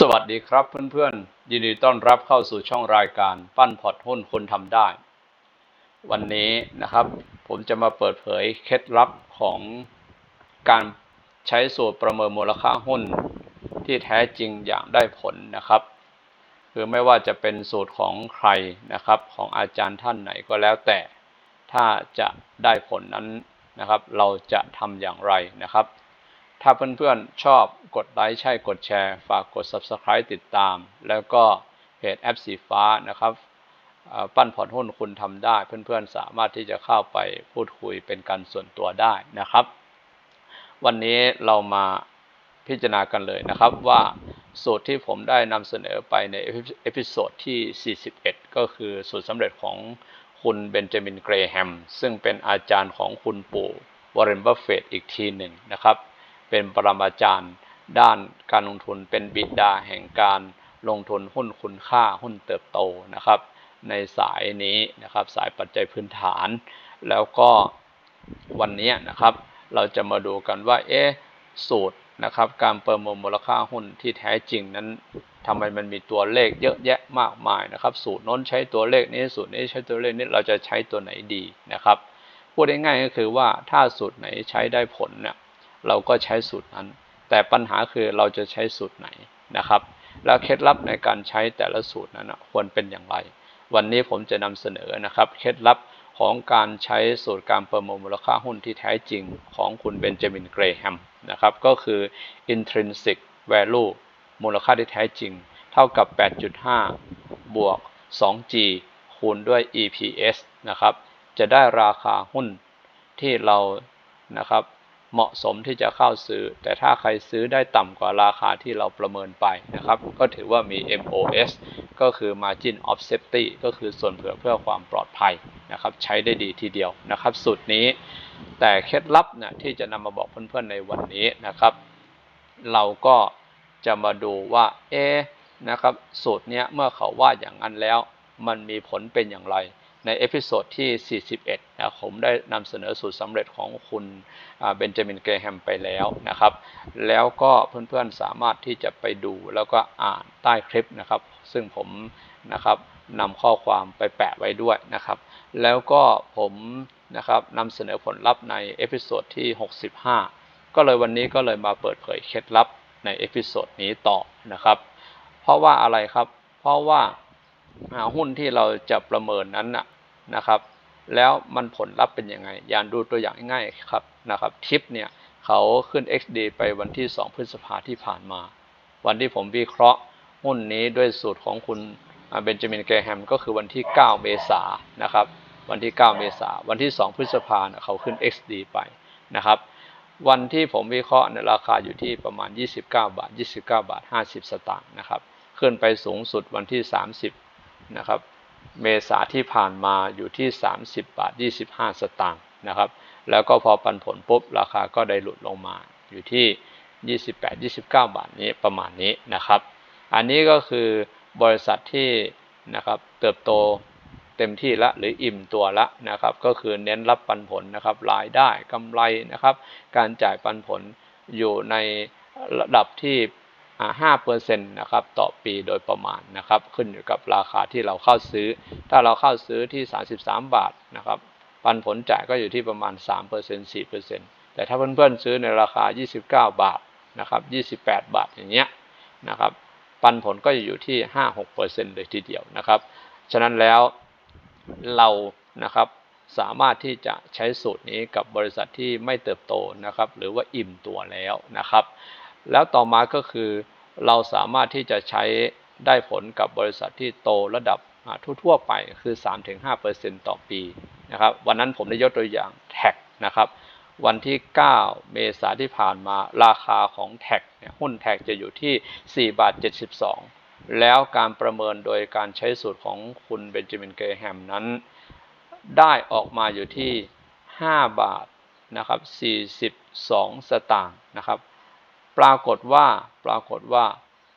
สวัสดีครับเพื่อนๆ ยินดีต้อนรับเข้าสู่ช่องรายการปั้นพอร์ตหุ้นคนทำได้ วันนี้นะครับ ผมจะมาเปิดเผยเคล็ดลับของการใช้สูตรประเมินมูลค่าหุ้นที่แท้จริงอย่างได้ผลนะครับ คือไม่ว่าจะเป็นสูตรของใครนะครับ ของอาจารย์ท่านไหนก็แล้วแต่ถ้าจะได้ผลนั้นนะครับ เราจะทำอย่างไรนะครับ ถ้าเพื่อนๆ ชอบกดไลค์ใช่กดแชร์ ฝากกด Subscribe ติดตาม แล้วก็เพจแอปสีฟ้านะครับปั้นพอร์ตหุ้นคุณทำได้ เพื่อนๆ สามารถที่จะเข้าไปพูดคุยเป็นการส่วนตัวได้นะครับ วันนี้เรามาพิจารณากันเลยนะครับว่าสูตรที่ผมได้นำเสนอไปในเอพิโซดที่ 41 ก็คือสูตรสำเร็จของคุณเบนจามินเกรแฮม ซึ่งเป็นอาจารย์ของคุณปู่วอร์เรนบัฟเฟตอีกทีหนึ่งนะครับ เป็นปรมาจารย์ ด้านการลงทุนเป็นบิดาแห่งการลงทุนหุ้นคุณค่าหุ้นเติบโตนะครับ ในสายนี้นะครับสายปัจจัยพื้นฐาน แล้วก็วันนี้นะครับเราจะมาดูกันว่าเอ๊ะสูตรนะครับการประเมินมูลค่าหุ้นที่แท้จริงนั้นทำไมมันมีตัวเลขเยอะแยะมากมายนะครับ สูตรน้นใช้ตัวเลขนี้สูตรนี้ใช้ตัวเลขนี้เราจะใช้ตัวไหนดีนะครับพูดง่ายๆก็คือว่าถ้าสูตรไหนใช้ได้ผลเนี่ย เราก็ใช้สูตรนั้น แต่ปัญหาคือเราจะใช้สูตรไหนนะครับ แล้วเคล็ดลับในการใช้แต่ละสูตรนั้นนะควรเป็นอย่างไร วันนี้ผมจะนำเสนอนะครับ เคล็ดลับของการใช้สูตรการประเมินมูลค่าหุ้นที่แท้จริงของคุณเบนจามินเกรแฮมนะครับก็คือ intrinsic value มูลค่าที่แท้จริง เท่ากับ 8.5 บวก 2G คูณด้วย EPS นะครับ จะได้ราคาหุ้นที่เรานะครับ เหมาะสมที่จะเข้าซื้อ แต่ถ้าใครซื้อได้ต่ำกว่าราคาที่เราประเมินไปนะครับ ก็ถือว่ามี MOS ก็คือ Margin of Safety ก็คือส่วนเผื่อเพื่อความปลอดภัยนะครับ ใช้ได้ดีทีเดียวนะครับ สูตรนี้ แต่เคล็ดลับนะที่จะนำมาบอกเพื่อนๆในวันนี้นะครับ เราก็จะมาดูว่า เอ๊นะครับ สูตรนี้เมื่อเขาว่าอย่างนั้นแล้ว มันมีผลเป็นอย่างไร ในเอพิโซดที่ 41นะผมได้นำเสนอสูตรสำเร็จของคุณเบนจามินเกรแฮมไปแล้วนะครับ แล้วก็เพื่อนๆสามารถที่จะไปดูแล้วก็อ่านใต้คลิปนะครับ ซึ่งผมนะครับนำข้อความไปแปะไว้ด้วยนะครับ แล้วก็ผมนะครับนำเสนอผลลัพธ์ในเอพิโซดที่ 65 ก็เลยวันนี้ก็เลยมาเปิดเผยเคล็ดลับในเอพิโซดนี้ต่อนะครับ เพราะว่าอะไรครับ เพราะว่าหุ้นที่เราจะประเมินนั้นนะ นะครับ แล้วมันผลลัพธ์เป็นยังไง อย่างดูตัวอย่างง่ายๆครับนะครับทิปเนี่ยเขาขึ้น XD ไปวันที่ 2 พฤษภาที่ผ่านมา วันที่ผมวิเคราะห์หุ้นนี้ด้วยสูตรของคุณเบนจามินเกรแฮมก็คือวันที่ 9 เมษานะครับ วันที่ 9 เมษาวันที่ 2 พฤษภาเขาขึ้น XD ไปนะครับ วันที่ผมวิเคราะห์เนี่ยราคาอยู่ที่ประมาณ 29 บาท 29 บาท 50 สตางค์นะครับ ขึ้นไปสูงสุดวันที่ 30 นะครับ เมษาที่ผ่านมาอยู่ที่ 30 บาท 25 สตางค์นะครับ แล้วก็พอปันผลปุ๊บ ราคาก็ได้หลุดลงมาอยู่ที่ 28 29 บาทนี้ประมาณนี้นะครับ อันนี้ก็คือบริษัทที่นะครับเติบโตเต็มที่ละหรืออิ่มตัวละนะครับ ก็คือเน้นรับปันผลนะครับรายได้กำไรนะครับ การจ่ายปันผลอยู่ในระดับที่ ห้าเปอร์เซ็นต์นะครับต่อปีโดยประมาณนะครับ ขึ้นอยู่กับราคาที่เราเข้าซื้อ ถ้าเราเข้าซื้อที่ 33 บาทนะครับ ปันผลจ่ายก็อยู่ที่ประมาณ 3% 4%แต่ถ้าเพื่อนๆซื้อในราคา 29 บาทนะครับ28 บาทอย่างเงี้ยนะครับ ปันผลก็จะอยู่ที่ 5-6%เลยทีเดียวนะครับ ฉะนั้นแล้วเรานะครับสามารถที่จะใช้สูตรนี้กับบริษัทที่ไม่เติบโตนะครับ หรือว่าอิ่มตัวแล้วนะครับ แล้วต่อมาก็คือเราสามารถที่จะใช้ได้ผลกับบริษัทที่โตระดับทั่วๆไปคือ 3-5%ต่อปีนะครับวันนั้นผมได้ยกตัวอย่างแท็กนะครับวันที่ 9 เมษาที่ผ่านมาราคาของแท็กเนี่ยหุ้นแท็กจะอยู่ที่4บาท72 แล้วการประเมินโดยการใช้สูตรของคุณเบนจามินเกรแฮมนั้น ได้ออกมาอยู่ที่ 5 บาทนะครับ42 สตางค์นะครับ ปรากฏว่าปรากฏว่า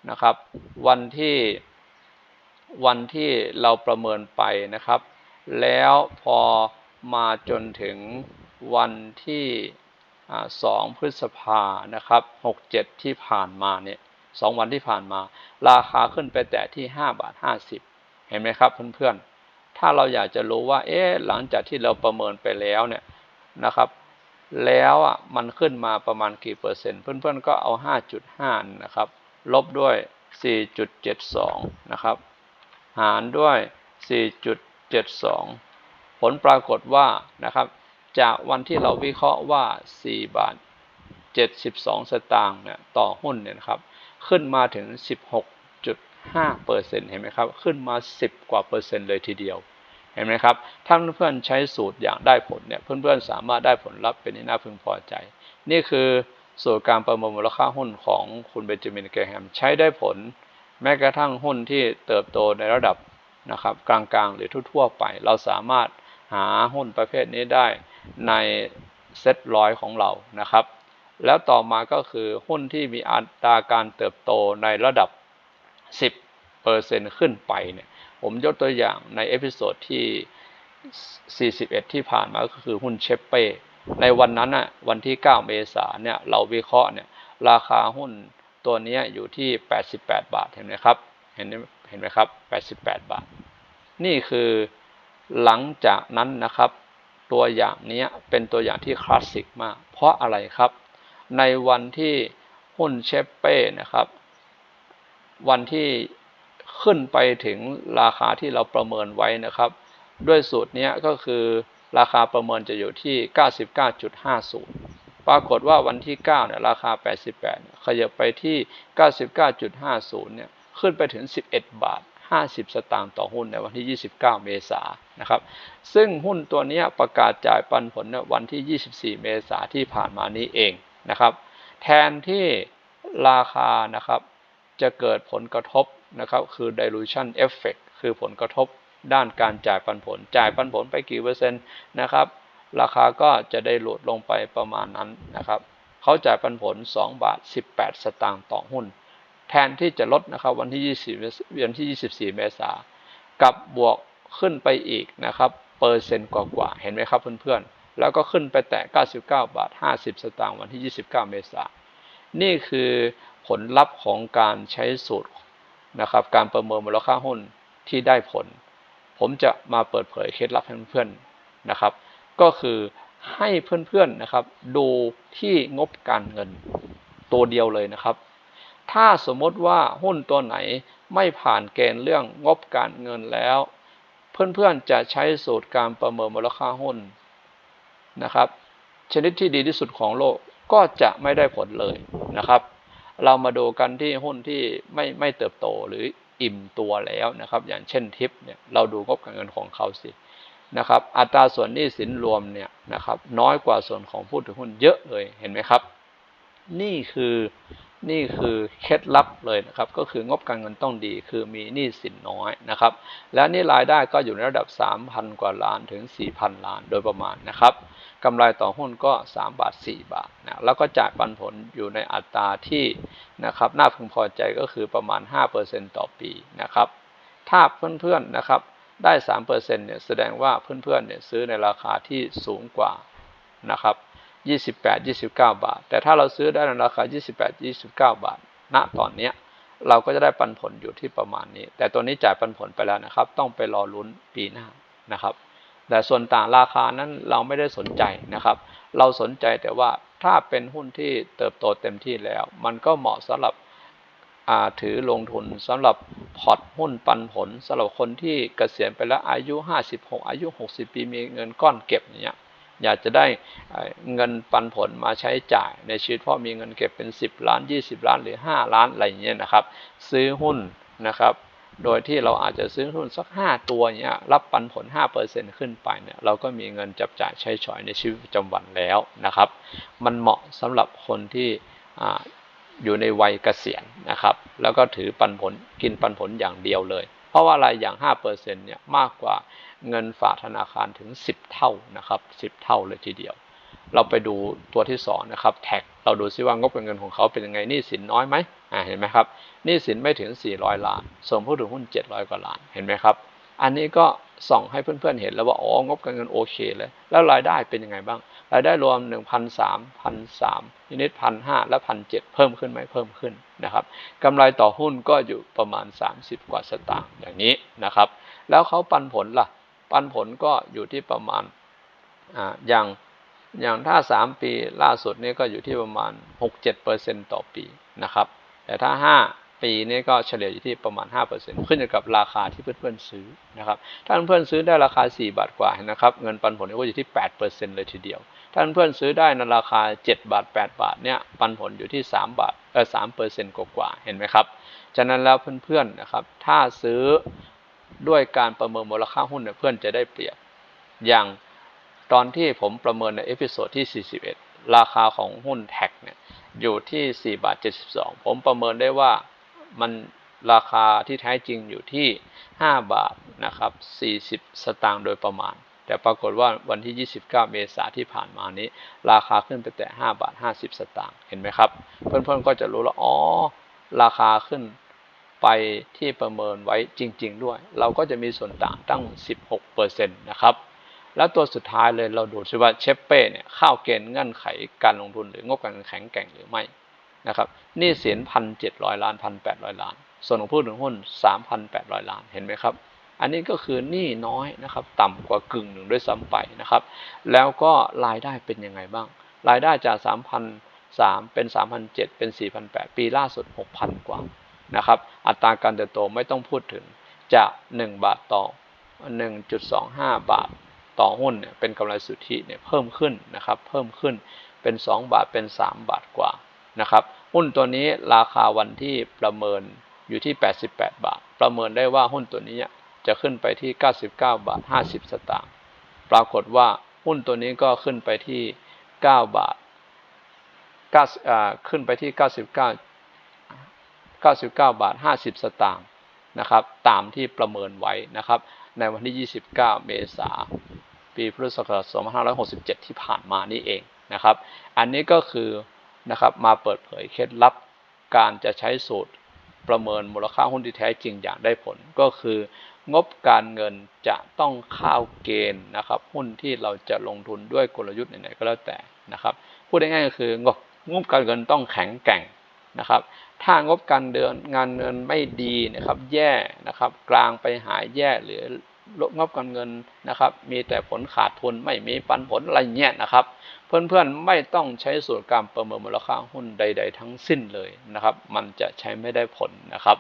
นะครับ วันที่วันที่เราประเมินไปนะครับ แล้วพอมาจนถึงวันที่สองพฤษภานะครับ67ที่ผ่านมาเนี่ยสองวันที่ผ่านมา ราคาขึ้นไปแตะที่ห้าบาทห้าสิบเห็นไหมครับเพื่อนๆถ้าเราอยากจะรู้ว่าเอ๊ะหลังจากที่เราประเมินไปแล้วเนี่ยนะครับ แล้วอะมันขึ้นมาประมาณกี่เปอร์เซ็นต์ เพื่อนๆก็เอา 5.5 นะครับ ลบด้วย 4.72 นะครับ หารด้วย 4.72 ผลปรากฏว่านะครับจากวันที่เราวิเคราะห์ว่า 4 บาท 72 สตางค์เนี่ยต่อหุ้นเนี่ยครับ ขึ้นมาถึง 16.5เปอร์เซ็นต์เห็นไหมครับ ขึ้นมา 10 กว่าเปอร์เซ็นต์เลยทีเดียว เห็นไหมครับ ถ้าเพื่อนๆใช้สูตรอย่างได้ผลเนี่ย เพื่อนๆสามารถได้ผลลัพธ์เป็นที่น่าพึงพอใจ นี่คือสูตรการประเมินมูลค่าหุ้นของคุณเบนจามินเกรแฮมใช้ได้ผล แม้กระทั่งหุ้นที่เติบโตในระดับนะครับกลางๆ หรือทั่วๆไป เราสามารถหาหุ้นประเภทนี้ได้ในเซ็ตร้อยของเรานะครับ แล้วต่อมาก็คือหุ้นที่มีอัตราการเติบโตในระดับ 10%ขึ้นไปเนี่ย ผมยกตัวอย่างในเอพิโซดที่ 41 ที่ผ่านมาก็คือหุ้นเชฟเป้ในวันนั้นอะวันที่ 9 เมษาเนี่ยเราวิเคราะห์เนี่ยราคาหุ้นตัวนี้อยู่ที่ 88 บาทเห็นไหมครับเห็นเห็นไหมครับ 88 บาท นี่คือหลังจากนั้นนะครับ ตัวอย่างนี้เป็นตัวอย่างที่คลาสสิกมาก เพราะอะไรครับ ในวันที่หุ้นเชฟเป้นะครับ วันที่ ขึ้นไปถึงราคาที่เราประเมินไว้นะครับ ด้วยสูตรนี้ก็คือราคาประเมินจะอยู่ที่ 99.50 ปรากฏว่าวันที่ 9 เนี่ย ราคา 88 ขยับไปที่ 99.50 เนี่ย ขึ้นไปถึง 11 บาท 50 สตางค์ต่อหุ้นในวันที่ 29 เมษายนนะครับ ซึ่งหุ้นตัวนี้ประกาศจ่ายปันผลในวันที่ 24 เมษายนที่ผ่านมานี้เองนะครับ แทนที่ราคานะครับจะเกิดผลกระทบ นะครับคือ dilution effect คือผลกระทบด้านการจ่ายปันผล จ่ายปันผลไปกี่เปอร์เซ็นต์นะครับ ราคาก็จะได้หลดลงไปประมาณนั้นนะครับเขาจ่ายปันผล 2 บาท 18 สตางค์ต่อหุ้น แทนที่จะลดนะครับวันที่ 20วันที่ 24 เมษากับบวกขึ้นไปอีกนะครับเปอร์เซ็นต์กว่าๆเห็นไหมครับเพื่อนๆ แล้วก็ขึ้นไปแตะ99 บาท 50 สตางค์วันที่ 29 เมษานี่คือผลลัพธ์ของการใช้สูตร นะครับ การประเมินมูลค่าหุ้นที่ได้ผล ผมจะมาเปิดเผยเคล็ดลับให้เพื่อนๆนะครับ ก็คือให้เพื่อนๆนะครับ ดูที่งบการเงินตัวเดียวเลยนะครับ ถ้าสมมติว่าหุ้นตัวไหนไม่ผ่านเกณฑ์เรื่องงบการเงินแล้ว เพื่อนๆจะใช้สูตรการประเมินมูลค่าหุ้นนะครับ ชนิดที่ดีที่สุดของโลกก็จะไม่ได้ผลเลยนะครับ เรามาดูกันที่หุ้นที่ไม่ไม่เติบโตหรืออิ่มตัวแล้วนะครับ อย่างเช่นทิปเนี่ยเราดูงบการเงินของเขาสินะครับ อัตราส่วนหนี้สินรวมเนี่ยนะครับ น้อยกว่าส่วนของผู้ถือหุ้นเยอะเลยเห็นไหมครับ นี่คือ นี่คือเคล็ดลับเลยนะครับ ก็คืองบการเงินต้องดี คือมีหนี้สินน้อยนะครับ และนี่รายได้ก็อยู่ในระดับ 3,000 กว่าล้านถึง 4,000 ล้านโดยประมาณนะครับกำไรต่อหุ้นก็ 3 บาท 4 บาทนะแล้วก็จ่ายปันผลอยู่ในอัตราที่นะครับน่าพึงพอใจก็คือประมาณ 5%ต่อปีนะครับถ้าเพื่อนๆนะครับได้ 3%เนี่ยแสดงว่าเพื่อนๆเนี่ยซื้อในราคาที่สูงกว่านะครับ 28 29 บาท แต่ถ้าเราซื้อได้ในราคา 28 29 บาท ณ ตอนนี้เราก็จะได้ปันผลอยู่ที่ประมาณนี้ แต่ตัวนี้จ่ายปันผลไปแล้วนะครับ ต้องไปรอลุ้นปีหน้านะครับ แต่ส่วนต่างราคานั้นเราไม่ได้สนใจนะครับ เราสนใจแต่ว่าถ้าเป็นหุ้นที่เติบโตเต็มที่แล้ว มันก็เหมาะสำหรับถือลงทุนสำหรับพอร์ตหุ้นปันผลสำหรับคนที่เกษียณไปแล้วอายุ 56 อายุ 60 ปีมีเงินก้อนเก็บอย่างเงี้ย อยากจะได้เงินปันผลมาใช้จ่ายในชีวิตพราะมีเงินเก็บเป็น 10 ล้าน 20 ล้านหรือ 5 ล้านอะไรอย่างเงี้ยนะครับ ซื้อหุ้นนะครับ โดยที่เราอาจจะซื้อหุ้นสัก 5 ตัวเนี้ยรับปันผล 5%ขึ้นไปเนี่ยเราก็มีเงินจับจ่ายใช้สอยในชีวิตประจำวันแล้วนะครับ มันเหมาะสำหรับคนที่อยู่ในวัยเกษียณนะครับ แล้วก็ถือปันผลกินปันผลอย่างเดียวเลย ราะว่าอะไรอย่าง 5%เนี่ยมากกว่าเงินฝากธนาคารถึง 10 เท่านะครับ 10 เท่าเลยทีเดียว เราไปดูตัวที่2นะครับแท็กเราดูซิว่างบเงินของเขาเป็นยังไงนี่สินน้อยไหมอ่าเห็นไหมครับนี่สินไม่ถึง 400 ล้านส่วนผู้ถือหุ้น 700 กว่าล้านเห็นไหมครับ อันนี้ก็ ส่องให้เพื่อนๆเห็นแล้วว่าอ๋องบการเงินโอเคเลยแล้วรายได้เป็นยังไงบ้าง รายได้รวม1 0 0 3 1 0 0ยูนิตพันห้าและพันเเพิ่มขึ้นไหมเพิ่มขึ้นนะครับกำไรต่อหุ้นก็อยู่ประมาณ 30 กว่าสตางค์อย่างนี้นะครับ แล้วเขาปันผลล่ะ ปันผลก็อยู่ที่ประมาณอ่าอย่างอย่างถ้า 3 ปีล่าสุดนี่ก็อยู่ที่ประมาณ 6-7%ต่อปีนะครับ แต่ถ้า 5 ปีนี้ก็เฉลี่ยอยู่ที่ประมาณ 5%ขึ้นอยู่กับราคาที่เพื่อนๆซื้อนะครับ ถ้าเพื่อนๆซื้อได้ราคา 4 บาทกว่านะครับ เงินปันผลก็อยู่ที่ 8%เลยทีเดียว ถ้าเพื่อนๆซื้อได้ในราคา 7 บาท 8 บาทเนี่ย ปันผลอยู่ที่ 3 บาท เออ3%กว่าๆเห็นไหมครับ ฉะนั้นแล้วเพื่อนๆนะครับ ถ้าซื้อด้วยการประเมินมูลค่าหุ้นเนี่ยเพื่อนจะได้เปรียบ อย่างตอนที่ผมประเมินในเอพิโซดที่ 41 ราคาของหุ้นแท็กเนี่ยอยู่ที่ 4 บาท 72 ผมประเมินได้ว่า มันราคาที่แท้จริงอยู่ที่ 5 บาทนะครับ40 สตางค์โดยประมาณ แต่ปรากฏว่าวันที่ 29 เมษาที่ผ่านมานี้ ราคาขึ้นไปแต่ 5 บาท 50 สตางค์เห็นไหมครับ เพื่อนๆก็จะรู้แล้วอ๋อราคาขึ้นไปที่ประเมินไว้จริง ๆ ด้วย เราก็จะมีส่วนต่างตั้ง 16%นะครับแล้วตัวสุดท้ายเลยเราดูซิว่าเชฟเป้เนี่ยเข้าเกณฑ์เงื่อนไขการลงทุนหรืองบการแข็งแกร่งหรือไม่ นะครับนี่สินพันเจ็ดร้อยล้านพันแปดร้อยล้าน ส่วนของผู้ถือหุ้นสามพันแปดร้อยล้านเห็นไหมครับ อันนี้ก็คือหนี้น้อยนะครับต่ำกว่ากึ่งหนึ่งด้วยซ้ำไปนะครับ แล้วก็รายได้เป็นยังไงบ้าง รายได้จากสามพันสามเป็นสามพันเจ็ดเป็นสี่พันแปดปีล่าสุดหกพันกว่านะครับ อัตราการเติบโตไม่ต้องพูดถึงจากหนึ่งบาทต่อหนึ่งจุดสองห้าบาทต่อหุ้นเนี่ยเป็นกำไรสุทธิเนี่ยเพิ่มขึ้นนะครับ เพิ่มขึ้นเป็น 2 บาทเป็น 3 บาทกว่า นะครับหุ้นตัวนี้ราคาวันที่ประเมินอยู่ที่ 88 บาท ประเมินได้ว่าหุ้นตัวนี้จะขึ้นไปที่ 99 บาท 50 สตางค์ปรากฏว่าหุ้นตัวนี้ก็ขึ้นไปที่ 9 บาท9ขึ้นไปที่ 99 99 บาท 50 สตางค์นะครับตามที่ประเมินไว้นะครับ ในวันที่ 29 เมษายนปีพุทธศักราช2567 ที่ผ่านมานี่เองนะครับ อันนี้ก็คือ นะครับ มาเปิดเผยเคล็ดลับการจะใช้สูตรประเมินมูลค่าหุ้นที่แท้จริงอย่างได้ผลก็คืองบการเงินจะต้องเข้าเกณฑ์นะครับ หุ้นที่เราจะลงทุนด้วยกลยุทธ์ไหนๆก็แล้วแต่นะครับ พูดง่ายๆก็คืองบงบการเงินต้องแข็งแกร่งนะครับ ถ้างบการเดือนงานเงินไม่ดีนะครับ แย่นะครับ กลางไปหายแย่หรือลดงบการเงินนะครับ มีแต่ผลขาดทุนไม่มีปันผลอะไรเงี้ยนะครับ เพื่อนๆไม่ต้องใช้สูตรการประเมินมูลค่าหุ้นใด ๆ ทั้งสิ้นเลยนะครับ มันจะใช้ไม่ได้ผลนะครับ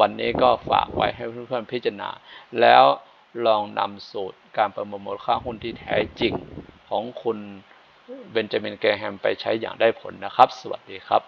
วันนี้ก็ฝากไว้ให้เพื่อนๆพิจารณา แล้วลองนำสูตรการประเมินมูลค่าหุ้นที่แท้จริงของคุณเบนจามินแกรแฮมไปใช้อย่างได้ผลนะครับ สวัสดีครับ